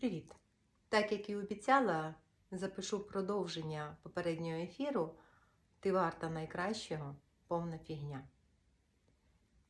Привіт! Так як і обіцяла, запишу продовження попереднього ефіру Ти варта найкращого повна фігня.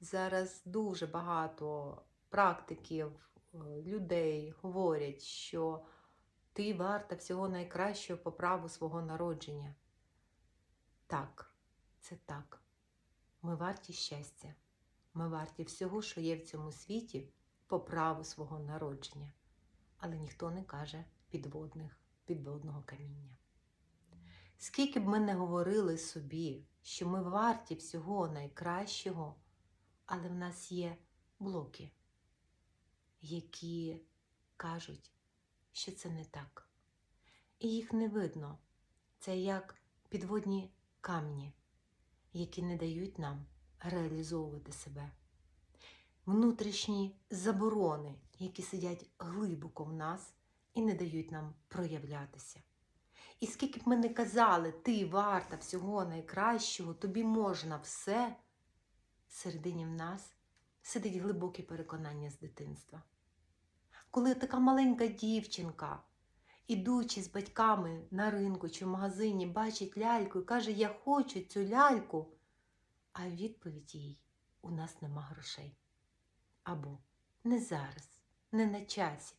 Зараз дуже багато практиків, е, людей говорять, що ти варта всього найкращого по праву свого народження. Так, це так. Ми варті щастя. Ми варті всього, що є в цьому світі по праву свого народження але ніхто не каже підводних, підводного каміння. Скільки б ми не говорили собі, що ми варті всього найкращого, але в нас є блоки, які кажуть, що це не так. І їх не видно. Це як підводні камні, які не дають нам реалізовувати себе внутрішні заборони, які сидять глибоко в нас і не дають нам проявлятися. І скільки б ми не казали, ти варта всього найкращого, тобі можна все, всередині в нас сидить глибоке переконання з дитинства. Коли така маленька дівчинка, ідучи з батьками на ринку чи в магазині, бачить ляльку і каже, я хочу цю ляльку, а відповідь їй у нас нема грошей або не зараз, не на часі.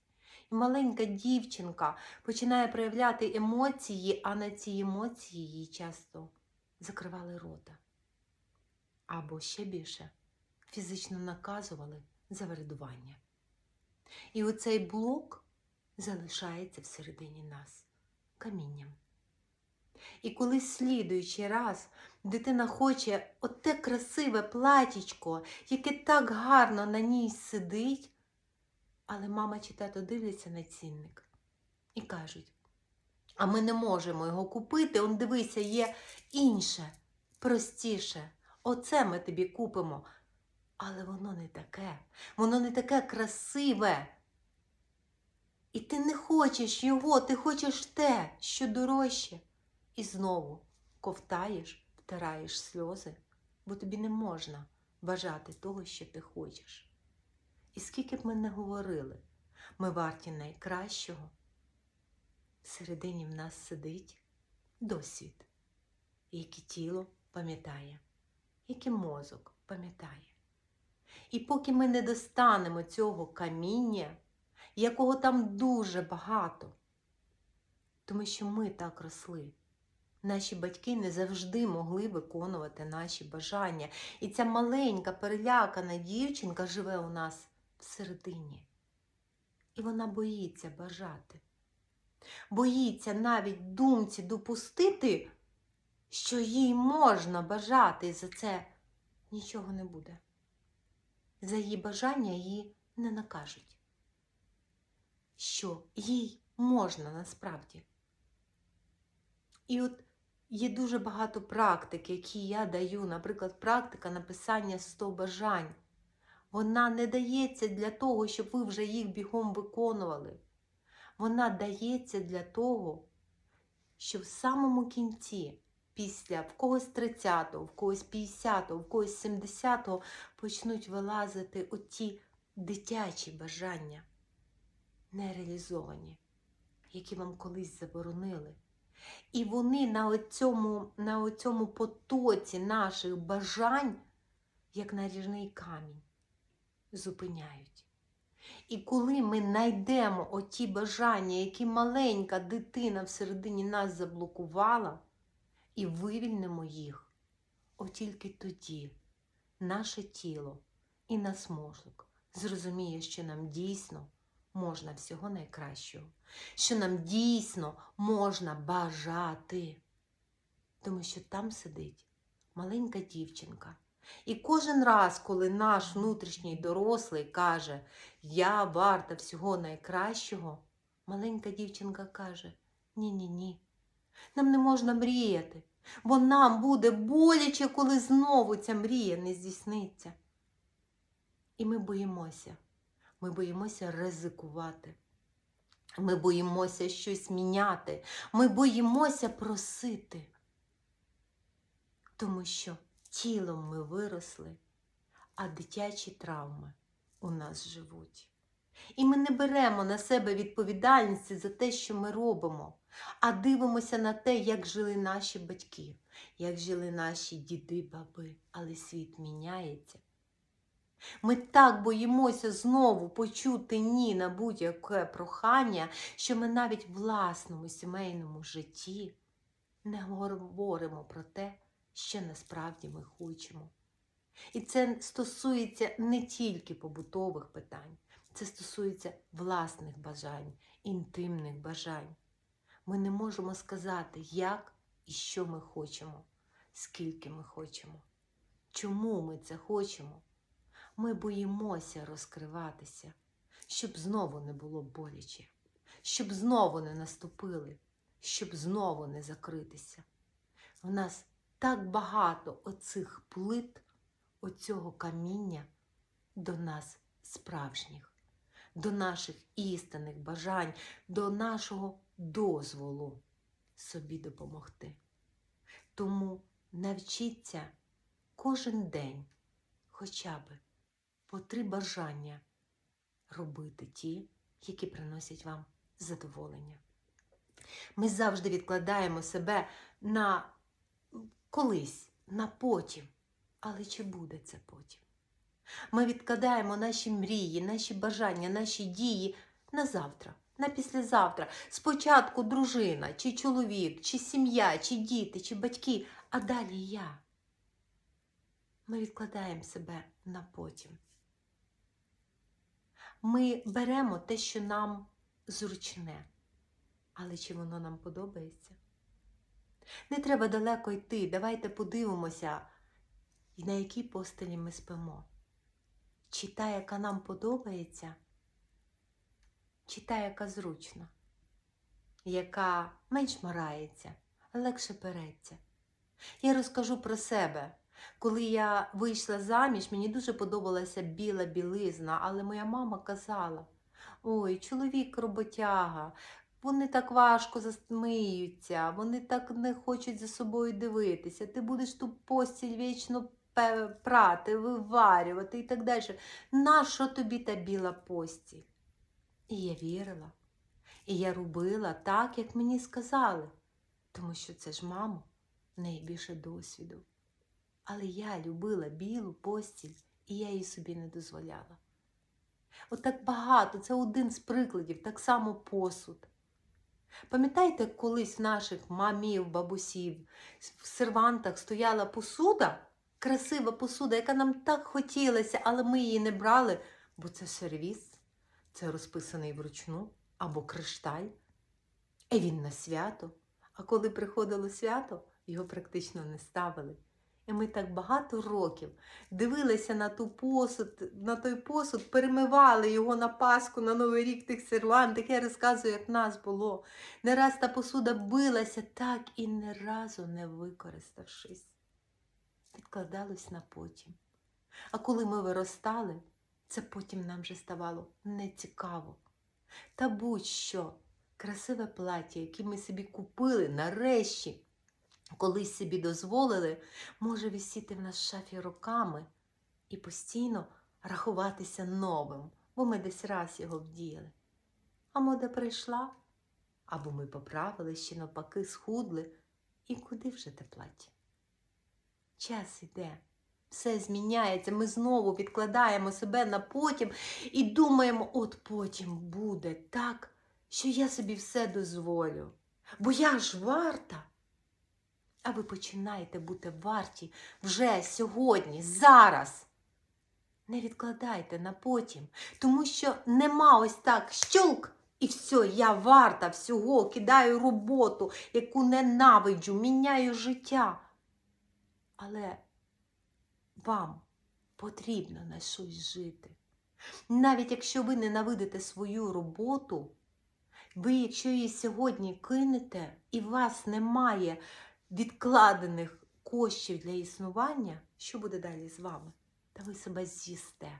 І маленька дівчинка починає проявляти емоції, а на ці емоції їй часто закривали рота. Або ще більше фізично наказували за врядування. І оцей блок залишається всередині нас камінням. І коли слідуючий раз дитина хоче оте красиве платічко, яке так гарно на ній сидить, але мама чи тато дивляться на цінник і кажуть, а ми не можемо його купити, он дивися, є інше, простіше. Оце ми тобі купимо. Але воно не таке, воно не таке красиве. І ти не хочеш його, ти хочеш те, що дорожче. І знову ковтаєш, втираєш сльози, бо тобі не можна бажати того, що ти хочеш. І скільки б ми не говорили, ми варті найкращого, всередині в нас сидить досвід, який тіло пам'ятає, який мозок пам'ятає. І поки ми не достанемо цього каміння, якого там дуже багато, тому що ми так росли. Наші батьки не завжди могли виконувати наші бажання. І ця маленька перелякана дівчинка живе у нас всередині. І вона боїться бажати. Боїться навіть думці допустити, що їй можна бажати, і за це нічого не буде. За її бажання її не накажуть. Що їй можна насправді. І от Є дуже багато практик, які я даю, наприклад, практика написання 100 бажань. Вона не дається для того, щоб ви вже їх бігом виконували. Вона дається для того, щоб в самому кінці, після в когось 30-го, в когось 50-го, в когось 70-го почнуть вилазити оті дитячі бажання, нереалізовані, які вам колись заборонили. І вони на оцьому, на оцьому потоці наших бажань, як наріжний камінь, зупиняють. І коли ми знайдемо оті бажання, які маленька дитина всередині нас заблокувала, і вивільнимо їх, от тільки тоді наше тіло і наш мозок зрозуміє, що нам дійсно можна всього найкращого, що нам дійсно можна бажати. Тому що там сидить маленька дівчинка. І кожен раз, коли наш внутрішній дорослий каже, я варта всього найкращого, маленька дівчинка каже: ні-ні ні, нам не можна мріяти, бо нам буде боляче, коли знову ця мрія не здійсниться. І ми боїмося. Ми боїмося ризикувати. Ми боїмося щось міняти. Ми боїмося просити. Тому що тілом ми виросли, а дитячі травми у нас живуть. І ми не беремо на себе відповідальності за те, що ми робимо, а дивимося на те, як жили наші батьки, як жили наші діди, баби, але світ міняється. Ми так боїмося знову почути ні на будь-яке прохання, що ми навіть в власному сімейному житті не говоримо про те, що насправді ми хочемо. І це стосується не тільки побутових питань, це стосується власних бажань, інтимних бажань. Ми не можемо сказати, як і що ми хочемо, скільки ми хочемо, чому ми це хочемо. Ми боїмося розкриватися, щоб знову не було боляче, щоб знову не наступили, щоб знову не закритися. В нас так багато оцих плит, оцього каміння до нас справжніх, до наших істинних бажань, до нашого дозволу собі допомогти. Тому навчіться кожен день хоча б по три бажання робити ті, які приносять вам задоволення. Ми завжди відкладаємо себе на колись, на потім. Але чи буде це потім? Ми відкладаємо наші мрії, наші бажання, наші дії на завтра, на післязавтра. Спочатку дружина, чи чоловік, чи сім'я, чи діти, чи батьки, а далі я. Ми відкладаємо себе на потім. Ми беремо те, що нам зручне, але чи воно нам подобається? Не треба далеко йти. Давайте подивимося, на якій постелі ми спимо. Чи та, яка нам подобається, чи та, яка зручна, яка менш марається, легше переться. Я розкажу про себе. Коли я вийшла заміж, мені дуже подобалася біла білизна, але моя мама казала: ой, чоловік роботяга, вони так важко засміються, вони так не хочуть за собою дивитися. Ти будеш ту постіль вічно прати, виварювати і так далі. Нащо тобі та біла постіль? І я вірила, і я робила так, як мені сказали, тому що це ж мамо найбільше досвіду. Але я любила білу постіль, і я її собі не дозволяла. От так багато, це один з прикладів, так само посуд. Пам'ятаєте, колись в наших мамів, бабусів в сервантах стояла посуда, красива посуда, яка нам так хотілося, але ми її не брали, бо це сервіс, це розписаний вручну або кришталь. І він на свято. А коли приходило свято, його практично не ставили. І ми так багато років дивилися на ту посуд, на той посуд, перемивали його на Пасху, на Новий рік тих сервантах. Я розказую, як нас було. Не раз та посуда билася, так і не разу не використавшись. Відкладалось на потім. А коли ми виростали, це потім нам вже ставало нецікаво. Та будь-що красиве плаття, яке ми собі купили нарешті колись собі дозволили, може висіти в нас шафі роками і постійно рахуватися новим, бо ми десь раз його вдіяли. А мода прийшла, або ми поправили ще навпаки схудли, і куди вже те плаття? Час іде, все зміняється, ми знову відкладаємо себе на потім і думаємо, от потім буде так, що я собі все дозволю. Бо я ж варта. А ви починаєте бути варті вже сьогодні, зараз. Не відкладайте на потім, тому що нема ось так щулк, і все, я варта всього, кидаю роботу, яку ненавиджу, міняю життя. Але вам потрібно на щось жити. Навіть якщо ви ненавидите свою роботу, ви, якщо її сьогодні кинете, і вас немає відкладених коштів для існування, що буде далі з вами? Та ви себе з'їсте.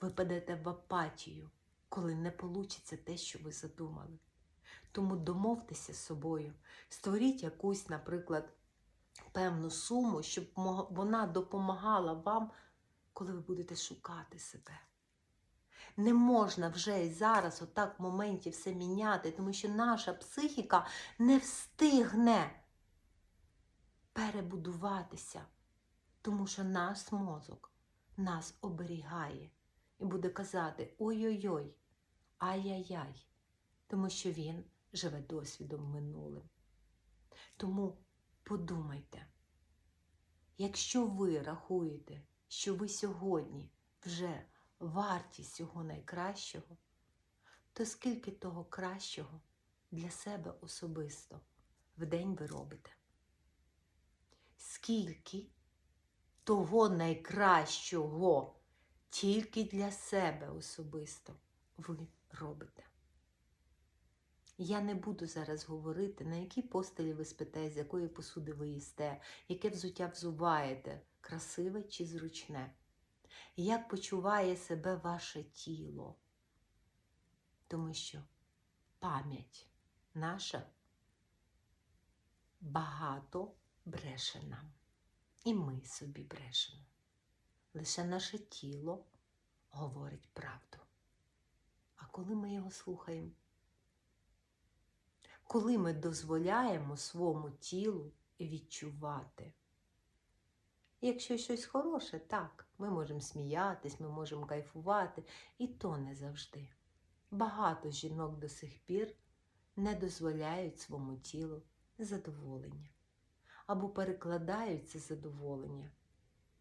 Ви падете в апатію, коли не получиться те, що ви задумали. Тому домовтеся з собою, створіть якусь, наприклад, певну суму, щоб вона допомагала вам, коли ви будете шукати себе. Не можна вже і зараз, отак в моменті все міняти, тому що наша психіка не встигне перебудуватися, тому що наш мозок нас оберігає і буде казати ой-ой-ой, ай-яй-яй, тому що він живе досвідом минулим. Тому подумайте, якщо ви рахуєте, що ви сьогодні вже варті всього найкращого, то скільки того кращого для себе особисто в день ви робите? Скільки того найкращого тільки для себе особисто ви робите? Я не буду зараз говорити, на якій постелі ви спите, з якої посуди ви їсте, яке взуття взуваєте, красиве чи зручне, як почуває себе ваше тіло. Тому що пам'ять наша багато бреше нам. І ми собі брешемо. Лише наше тіло говорить правду. А коли ми його слухаємо? коли ми дозволяємо своєму тілу відчувати. Якщо щось хороше, так, ми можемо сміятись, ми можемо кайфувати, і то не завжди. Багато жінок до сих пір не дозволяють своєму тілу задоволення або перекладають це задоволення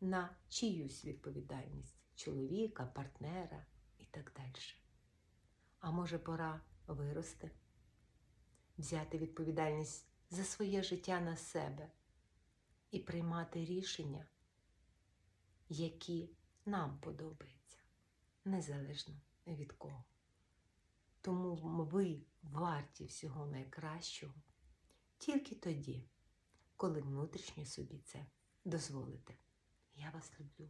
на чиюсь відповідальність чоловіка, партнера і так далі. А може, пора вирости? взяти відповідальність за своє життя на себе і приймати рішення, які нам подобаються, незалежно від кого. Тому ви варті всього найкращого тільки тоді, коли внутрішньо собі це дозволите. Я вас люблю.